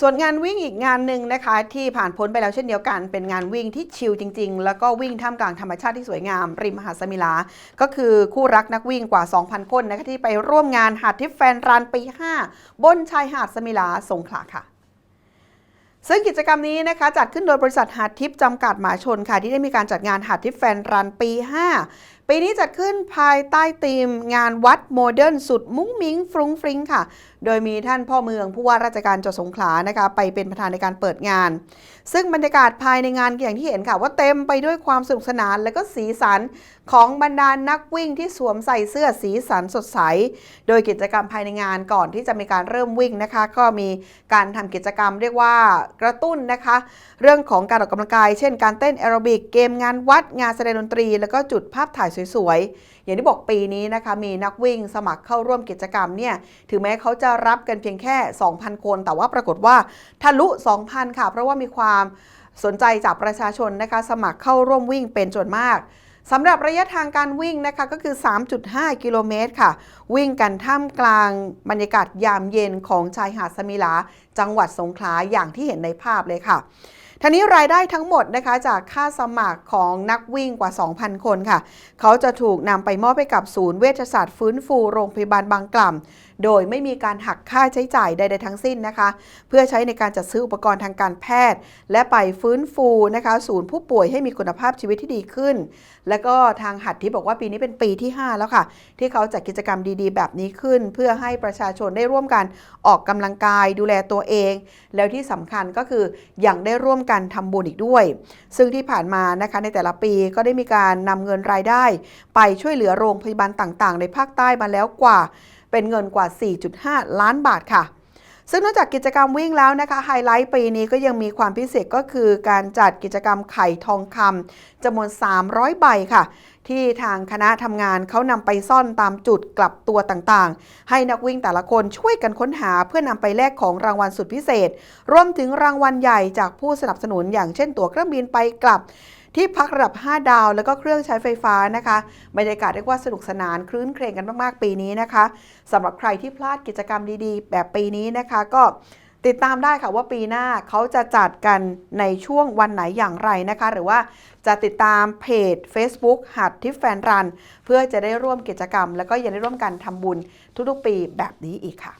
ส่วนงานวิ่งอีกงานหนึ่งนะคะที่ผ่านพ้นไปแล้วเช่นเดียวกัน เป็นงานวิ่งที่ชิลจริง ๆ แล้วก็วิ่งท่ามกลางธรรมชาติที่สวยงาม ริมมหาสมิลา ก็คือคู่รักนักวิ่งกว่า 2,000 คนนะคะที่ไปร่วมงานหาดทิพแฟนรันปี 5 บนชายหาดสมิลาสงขลาค่ะซึ่งกิจกรรมนี้นะคะจัดขึ้นโดยบริษัทหาดทิพย์จำกัดหมาชนค่ะ ที่ได้มีการจัดงานหาดทิพย์แฟนรันปี 5 ปีนี้จัดขึ้นภายใต้ธีมงานวัดโมเดิร์นสุดมุ้งมิ้งฟรุ้งฟริ้งค่ะ โดยมีท่านพ่อเมืองผู้ว่าราชการจังหวัดสงขลานะคะไปเป็นประธานในการเปิดงาน ซึ่งบรรยากาศภายในงานอย่างที่เห็นค่ะ ว่าเต็มไปด้วยความสนุกสนาน และก็สีสันของบรรดานักวิ่งที่สวมใส่เสื้อสีสันสดใส โดยกิจกรรมภายในงานก่อนที่จะมีการเริ่มวิ่งนะคะ ก็มีการทำกิจกรรมเรียกว่ากระตุ้นนะคะ เรื่องของการออกกำลังกาย เช่น การเต้นแอโรบิกเกมงานวัดงานแสดงดนตรี แล้วก็จุดภาพถ่ายสวยๆ อย่างที่บอกปีนี้นะคะมีนักวิ่งสมัครเข้าร่วมกิจกรรมเนี่ยถึงแม้เขาจะรับกันเพียงแค่ 2,000 คน แต่ว่าปรากฏว่าทะลุ 2,000 ค่ะ เพราะว่ามีความสนใจจากประชาชนนะคะสมัครเข้าร่วมวิ่งเป็นจำนวนมากสำหรับระยะทางการวิ่งนะคะก็คือ 3.5 กิโลเมตรค่ะ วิ่งกันท่ามกลางบรรยากาศยามเย็นของชายหาดสมิลา จังหวัดสงขลาอย่างที่เห็นในภาพเลยค่ะทีนี้รายได้ทั้งหมดนะคะจากค่าสมัครของนักวิ่งกว่า 2,000 คนค่ะ เขาจะถูกนำไปมอบให้กับศูนย์เวชศาสตร์ฟื้นฟูโรงพยาบาลบางกล่ำ โดยไม่มีการหักค่าใช้จ่ายใดๆทั้งสิ้นนะคะ เพื่อใช้ในการจัดซื้ออุปกรณ์ทางการแพทย์ และไปฟื้นฟูนะคะ ศูนย์ผู้ป่วยให้มีคุณภาพชีวิตที่ดีขึ้น และก็ทางหัดที่บอกว่าปีนี้เป็นปีที่ 5 แล้วค่ะ ที่เขาจัดกิจกรรมดีๆ แบบนี้ขึ้น เพื่อให้ประชาชนได้ร่วมกันออกกำลังกายดูแลตัวเอง แล้วที่สำคัญก็คือยังได้ร่วมกันทำบุญอีกด้วย ซึ่งที่ผ่านมานะคะในแต่ละปีก็ได้มีการนำเงินรายได้ ไปช่วยเหลือโรงพยาบาลต่างๆ ในภาคใต้มาแล้วกว่า เป็นเงินกว่า 4.5 ล้านบาทค่ะ ซึ่งนอกจากกิจกรรมวิ่งแล้วนะคะไฮไลท์ปีนี้ก็ยังมีความพิเศษก็คือการจัดกิจกรรมไข่ทองคำจำนวน 300 ใบค่ะ ที่ทางคณะทำงานเขานำไปซ่อนตามจุดกลับตัวต่างๆ ให้นักวิ่งแต่ละคนช่วยกันค้นหาเพื่อนำไปแลกของรางวัลสุดพิเศษ รวมถึงรางวัลใหญ่จากผู้สนับสนุนอย่างเช่นตั๋วเครื่องบินไปกลับ ที่พักระดับ 5 ดาว แล้วก็เครื่องใช้ไฟฟ้านะคะบรรยากาศเรียกว่าสนุกสนานคลื้นเครงกันมาก ๆ ปีนี้นะคะสำหรับใครที่พลาดกิจกรรมดีๆ แบบปีนี้นะคะก็ติดตามได้ค่ะว่าปีหน้าเขาจะจัดกันในช่วงวันไหนอย่างไรนะคะ หรือว่าจะติดตามเพจ Facebook หัดทิฟแฟนรัน เพื่อจะได้ร่วมกิจกรรม แล้วก็ยังได้ร่วมกันทำบุญทุกๆปีแบบนี้อีกค่ะ